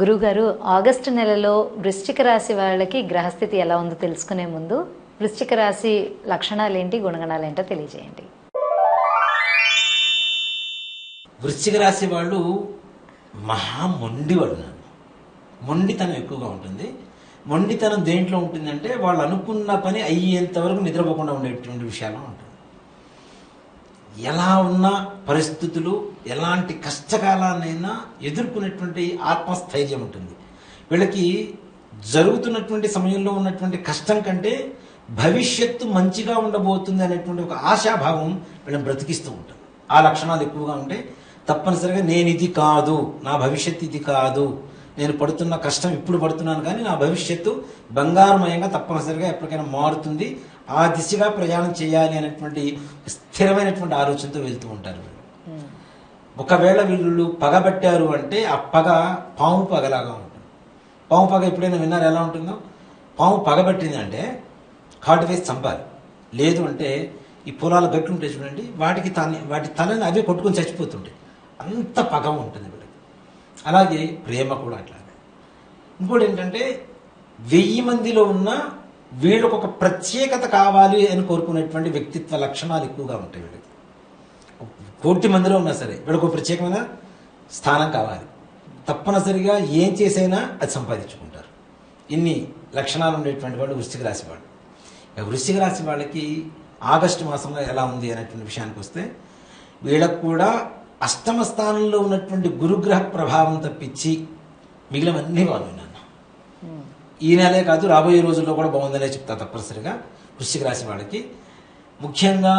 గురుగారు ఆగస్టు నెలలో వృశ్చిక రాశి వాళ్ళకి గ్రహస్థితి ఎలా ఉందో తెలుసుకునే ముందు వృశ్చిక రాశి లక్షణాలు ఏంటి గుణగణాలు ఏంటో తెలియజేయండి. వృశ్చిక రాశి వాళ్ళు మహా మొండి వాళ్ళు మొండితనం ఎక్కువగా ఉంటుంది. మొండితనం దేంట్లో ఉంటుందంటే వాళ్ళు అనుకున్న పని అయ్యేంత వరకు నిద్రపోకుండా ఉండేటువంటి విషయాలు ఉంటుంది ఎలా ఉన్న పరిస్థితులు ఎలాంటి కష్టకాలాన్నైనా ఎదుర్కొనేటువంటి ఆత్మస్థైర్యం ఉంటుంది. వీళ్ళకి జరుగుతున్నటువంటి సమయంలో ఉన్నటువంటి కష్టం కంటే భవిష్యత్తు మంచిగా ఉండబోతుంది అనేటువంటి ఒక ఆశాభావం వీళ్ళని బ్రతికిస్తూ ఉంటుంది. ఆ లక్షణాలు ఎక్కువగా ఉంటే తప్పనిసరిగా నేను ఇది కాదు నా భవిష్యత్తు ఇది కాదు నేను పడుతున్న కష్టం ఇప్పుడు పడుతున్నాను కానీ నా భవిష్యత్తు బంగారమయంగా తప్పనిసరిగా ఎప్పటికైనా మారుతుంది. ఆ దిశగా ప్రయాణం చేయాలి అనేటువంటి స్థిరమైనటువంటి ఆలోచనతో వెళ్తూ ఉంటారు వీళ్ళు. ఒకవేళ వీళ్ళు పగబట్టారు అంటే ఆ పగ పాము పగలాగా ఉంటుంది. పాము పగ ఎప్పుడైనా విన్నారు? ఎలా ఉంటుందో? పాము పగబట్టింది అంటే కాటు వేసి చంపాలి. లేదు అంటే ఈ పొలాల గట్లు ఉంటాయి చూడండి వాటికి తన వాటి తలని అవే కొట్టుకొని చచ్చిపోతుంటాయి. అంత పగ ఉంటుంది వీళ్ళకి. అలాగే ప్రేమ కూడా అట్లాగే. ఇంకోటి ఏంటంటే వెయ్యి మందిలో ఉన్న వీళ్ళకు ఒక ప్రత్యేకత కావాలి అని కోరుకునేటువంటి వ్యక్తిత్వ లక్షణాలు ఎక్కువగా ఉంటాయి వీళ్ళకి. కోటి మందిలో ఉన్నా సరే వీళ్ళకు ఒక ప్రత్యేకమైన స్థానం కావాలి. తప్పనిసరిగా ఏం చేసైనా అది సంపాదించుకుంటారు. ఇన్ని లక్షణాలు ఉండేటువంటి వాళ్ళు వృశ్చిక రాశి వాళ్ళు. ఇక వృశ్చిక రాశి వాళ్ళకి ఆగస్టు మాసంలో ఎలా ఉంది అనేటువంటి విషయానికి వస్తే వీళ్ళకు కూడా అష్టమ స్థానంలో ఉన్నటువంటి గురుగ్రహ ప్రభావం తప్పించి మిగిలినవన్నీ బాగున్నాయి. ఈ నెలే కాదు రాబోయే రోజుల్లో కూడా బాగుందనే చెప్తా తప్పనిసరిగా వృశ్చిక రాశి వాళ్ళకి. ముఖ్యంగా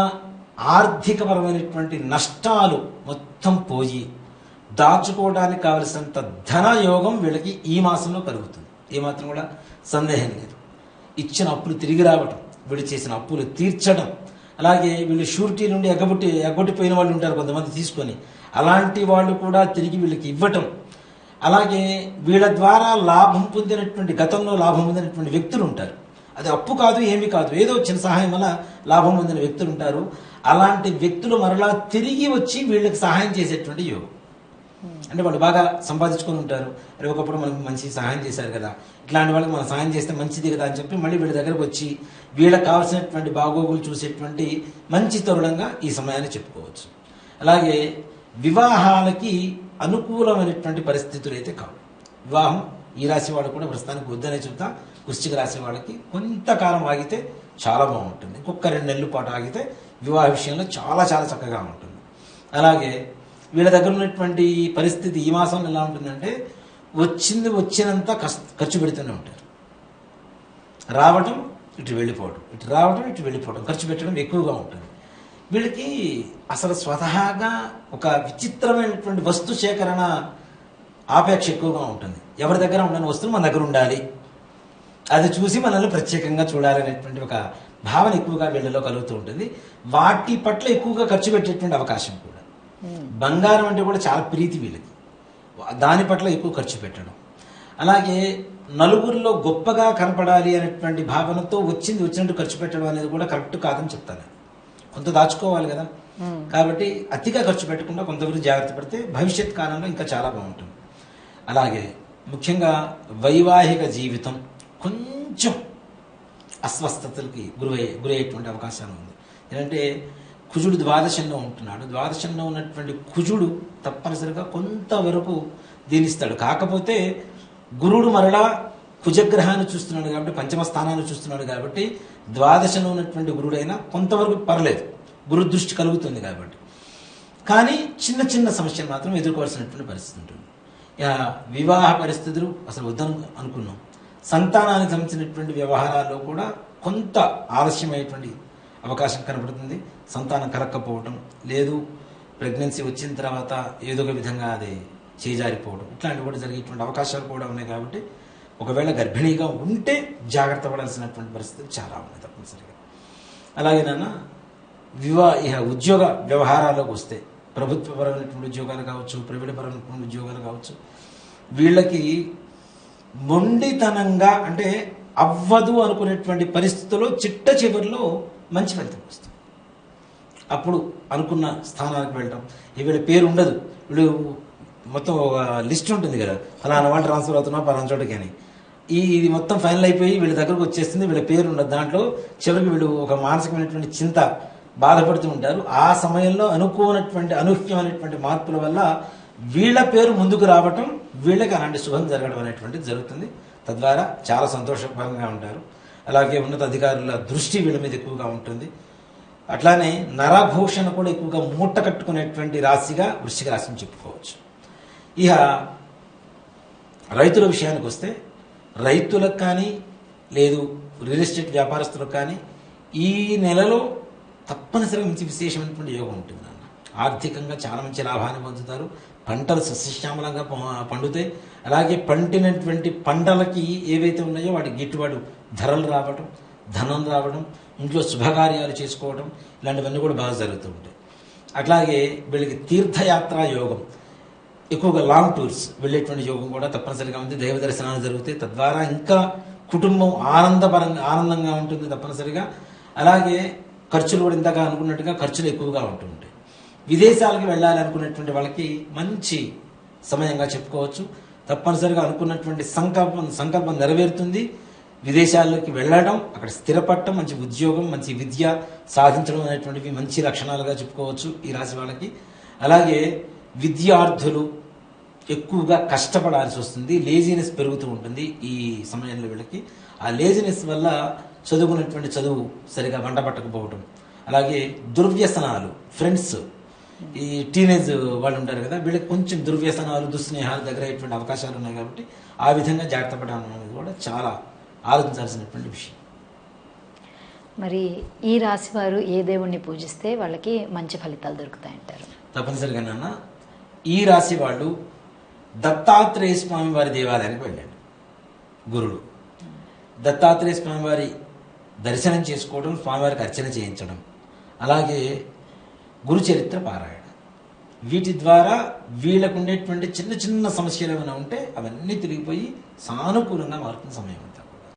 ఆర్థికపరమైనటువంటి నష్టాలు మొత్తం పోయి దాచుకోవడానికి కావలసినంత ధనయోగం వీళ్ళకి ఈ మాసంలో కలుగుతుంది. ఏమాత్రం కూడా సందేహం లేదు. ఇచ్చిన అప్పులు తిరిగి రావటం వీళ్ళు చేసిన అప్పులు తీర్చడం అలాగే వీళ్ళు షూరిటీ నుండి ఎగ్గబుట్టి ఎగ్గొట్టిపోయిన వాళ్ళు ఉంటారు కొంతమంది తీసుకొని అలాంటి వాళ్ళు కూడా తిరిగి వీళ్ళకి ఇవ్వటం అలాగే వీళ్ళ ద్వారా లాభం పొందినటువంటి గతంలో లాభం పొందినటువంటి వ్యక్తులు ఉంటారు. అది అప్పు కాదు ఏమి కాదు. ఏదో చిన్న సహాయం వల్ల లాభం పొందిన వ్యక్తులు ఉంటారు. అలాంటి వ్యక్తులు మరలా తిరిగి వచ్చి వీళ్ళకి సహాయం చేసేటువంటి యోగం. అంటే వాళ్ళు బాగా సంపాదించుకొని ఉంటారు. అరే ఒకప్పుడు మనకు మంచి సహాయం చేశారు కదా. ఇట్లాంటి వాళ్ళకి మనం సహాయం చేస్తే మంచిది కదా అని చెప్పి మళ్ళీ వీళ్ళ దగ్గరకు వచ్చి వీళ్ళకి కావాల్సినటువంటి బాగోగులు చూసేటువంటి మంచి తరుణంగా ఈ సమయాన్ని చెప్పుకోవచ్చు. అలాగే వివాహాలకి అనుకూలమైనటువంటి పరిస్థితులు అయితే కావు. వివాహం ఈ రాశి వాళ్ళు కూడా ప్రస్తుతానికి వద్దనే చెప్తా. వృశ్చిక రాశి వాళ్ళకి కొంతకాలం ఆగితే చాలా బాగుంటుంది. ఇంకొక రెండు నెలల పాటు ఆగితే వివాహ విషయంలో చాలా చాలా చక్కగా ఉంటుంది. అలాగే వీళ్ళ దగ్గర ఉన్నటువంటి పరిస్థితి ఈ మాసం ఎలా ఉంటుందంటే వచ్చింది వచ్చినంత ఖర్చు పెడుతూనే ఉంటారు. రావటం ఇటు వెళ్ళిపోవడం ఇటు రావడం ఇటు వెళ్ళిపోవడం ఖర్చు పెట్టడం ఎక్కువగా ఉంటుంది. వీళ్ళకి అసలు స్వతహాగా ఒక విచిత్రమైనటువంటి వస్తు సేకరణ ఆపేక్ష ఎక్కువగా ఉంటుంది. ఎవరి దగ్గర ఉండని వస్తువు మన దగ్గర ఉండాలి. అది చూసి మనల్ని ప్రత్యేకంగా చూడాలనేటువంటి ఒక భావన ఎక్కువగా వీళ్ళలో కలుగుతూ ఉంటుంది. వాటి పట్ల ఎక్కువగా ఖర్చు పెట్టేటువంటి అవకాశం కూడా. బంగారం అంటే కూడా చాలా ప్రీతి వీళ్ళకి. దాని పట్ల ఎక్కువ ఖర్చు పెట్టడం. అలాగే నలుగురిలో గొప్పగా కనపడాలి అనేటువంటి భావనతో వచ్చింది వచ్చినట్టు ఖర్చు పెట్టడం అనేది కూడా కరెక్ట్ కాదని చెప్తాను. కొంత దాచుకోవాలి కదా. కాబట్టి అతిగా ఖర్చు పెట్టకుండా కొంతవరకు జాగ్రత్త పడితే భవిష్యత్ కాలంలో ఇంకా చాలా బాగుంటుంది. అలాగే ముఖ్యంగా వైవాహిక జీవితం కొంచెం అస్వస్థతలకి గురయ్యే గురయ్యేటువంటి అవకాశం ఉంది. ఎందుకంటే కుజుడు ద్వాదశంలో ఉంటున్నాడు. ద్వాదశంలో ఉన్నటువంటి కుజుడు తప్పనిసరిగా కొంతవరకు దీనిస్తాడు. కాకపోతే గురుడు మరలా కుజగ్రహాన్ని చూస్తున్నాడు కాబట్టి పంచమ స్థానాన్ని చూస్తున్నాడు కాబట్టి ద్వాదశంలో ఉన్నటువంటి గురుడైనా కొంతవరకు పర్లేదు. గురు దృష్టి కలుగుతుంది కాబట్టి. కానీ చిన్న చిన్న సమస్యలు మాత్రం ఎదుర్కోవాల్సినటువంటి పరిస్థితి ఉంటుంది. ఇక వివాహ పరిస్థితులు అసలు వద్దని అనుకున్నాం. సంతానానికి సంబంధించినటువంటి వ్యవహారాల్లో కూడా కొంత ఆలస్యమైనటువంటి అవకాశం కనబడుతుంది సంతానం కలక్కపోవటం లేదు ప్రెగ్నెన్సీ వచ్చిన తర్వాత ఏదో ఒక విధంగా అది చేజారిపోవడం ఇట్లాంటివి కూడా జరిగేటువంటి అవకాశాలు కూడా ఉన్నాయి కాబట్టి ఒకవేళ గర్భిణీగా ఉంటే జాగ్రత్త పడాల్సినటువంటి పరిస్థితులు చాలా ఉన్నాయి తప్పనిసరిగా. అలాగే నాన్న వివా ఇహ ఉద్యోగ వ్యవహారాల్లోకి వస్తే ప్రభుత్వపరమైనటువంటి ఉద్యోగాలు కావచ్చు ప్రైవేట్ పరమైనటువంటి ఉద్యోగాలు కావచ్చు వీళ్ళకి మొండితనంగా అంటే అవ్వదు అనుకునేటువంటి పరిస్థితుల్లో చిట్ట చివరిలో మంచి ఫలితం వస్తుంది. అప్పుడు అనుకున్న స్థానానికి వెళ్ళటం. ఈ వీళ్ళ పేరు ఉండదు. వీళ్ళు మొత్తం ఒక లిస్ట్ ఉంటుంది కదా. ఫలానా వాళ్ళు ట్రాన్స్ఫర్ అవుతున్నా ఫలానా చోటకి అని. ఈ ఇది మొత్తం ఫైనల్ అయిపోయి వీళ్ళ దగ్గరకు వచ్చేస్తుంది వీళ్ళ పేరు ఉండదు దాంట్లో చివరికి వీళ్ళు ఒక మానసికమైనటువంటి చింత బాధపడుతూ ఉంటారు. ఆ సమయంలో అనుకోనటువంటి అనూహ్యమైనటువంటి మార్పుల వల్ల వీళ్ళ పేరు ముందుకు రావటం వీళ్ళకి అలాంటి శుభం జరగడం అనేటువంటిది జరుగుతుంది. తద్వారా చాలా సంతోషకరంగా ఉంటారు. అలాగే ఉన్నత అధికారుల దృష్టి వీళ్ళ మీద ఎక్కువగా ఉంటుంది. అట్లానే నరభూషణ కూడా ఎక్కువగా మూట కట్టుకునేటువంటి రాశిగా వృశ్చిక రాశిని చెప్పుకోవచ్చు. ఇక రైతుల విషయానికి వస్తే రైతులకు కానీ లేదు రియల్ ఎస్టేట్ వ్యాపారస్తులకు కానీ ఈ నెలలో తప్పనిసరిగా మంచి విశేషమైనటువంటి యోగం ఉంటుంది అన్న ఆర్థికంగా చాలా మంచి లాభాన్ని పొందుతారు. పంటలు సస్యశ్యామలంగా పండుతాయి. అలాగే పండినటువంటి పంటలకి ఏవైతే ఉన్నాయో వాటి గిట్టుబాటు ధరలు రావడం ధనం రావడం ఇంట్లో శుభకార్యాలు చేసుకోవడం ఇలాంటివన్నీ కూడా బాగా జరుగుతూ ఉంటాయి. అట్లాగే వీళ్ళకి తీర్థయాత్ర యోగం. ఎక్కువగా లాంగ్ టూర్స్ వెళ్ళేటువంటి యోగం కూడా తప్పనిసరిగా ఉంది. దైవ దర్శనాలు జరుగుతాయి. తద్వారా ఇంకా కుటుంబం ఆనందపరంగా ఆనందంగా ఉంటుంది తప్పనిసరిగా. అలాగే ఖర్చులు కూడా ఇందాక అనుకున్నట్టుగా ఖర్చులు ఎక్కువగా ఉంటుంటాయి విదేశాలకు వెళ్ళాలి అనుకున్నటువంటి వాళ్ళకి మంచి సమయంగా చెప్పుకోవచ్చు. తప్పనిసరిగా అనుకున్నటువంటి సంకల్పం సంకల్పం నెరవేరుతుంది. విదేశాల్లోకి వెళ్ళడం అక్కడ స్థిరపడటం మంచి ఉద్యోగం మంచి విద్య సాధించడం అనేటువంటివి మంచి లక్షణాలుగా చెప్పుకోవచ్చు ఈ రాశి వాళ్ళకి. అలాగే విద్యార్థులు ఎక్కువగా కష్టపడాల్సి వస్తుంది లేజినెస్ పెరుగుతూ ఉంటుంది ఈ సమయంలో వీళ్ళకి. ఆ లేజినెస్ వల్ల చదువుకున్నటువంటి చదువు సరిగా వంట పట్టకపోవడం అలాగే దుర్వ్యసనాలు ఫ్రెండ్స్ ఈ టీనేజ్ వాళ్ళు ఉంటారు కదా వీళ్ళకి కొంచెం దుర్వ్యసనాలు దుస్నేహాలు దగ్గర అయ్యేటువంటి అవకాశాలు ఉన్నాయి కాబట్టి ఆ విధంగా జాగ్రత్త పడడం అనేది కూడా చాలా ఆలోచించాల్సినటువంటి విషయం. మరి ఈ రాశి వారు ఏ దేవుణ్ణి పూజిస్తే వాళ్ళకి మంచి ఫలితాలు దొరుకుతాయంటారు? తప్పనిసరిగా నాన్న ఈ రాశి వాళ్ళు దత్తాత్రేయ స్వామి వారి దేవాలయానికి వెళ్ళాడు గురుడు. దత్తాత్రేయ స్వామి వారి దర్శనం చేసుకోవడం స్వామివారికి అర్చన చేయించడం. అలాగే గురు చరిత్ర పారాయణ. వీటి ద్వారా వీళ్ళకు ఉండేటువంటి చిన్న చిన్న సమస్యలు ఏమైనా ఉంటే అవన్నీ తిరిగిపోయి సానుకూలంగా మారుతున్న సమయం అంతా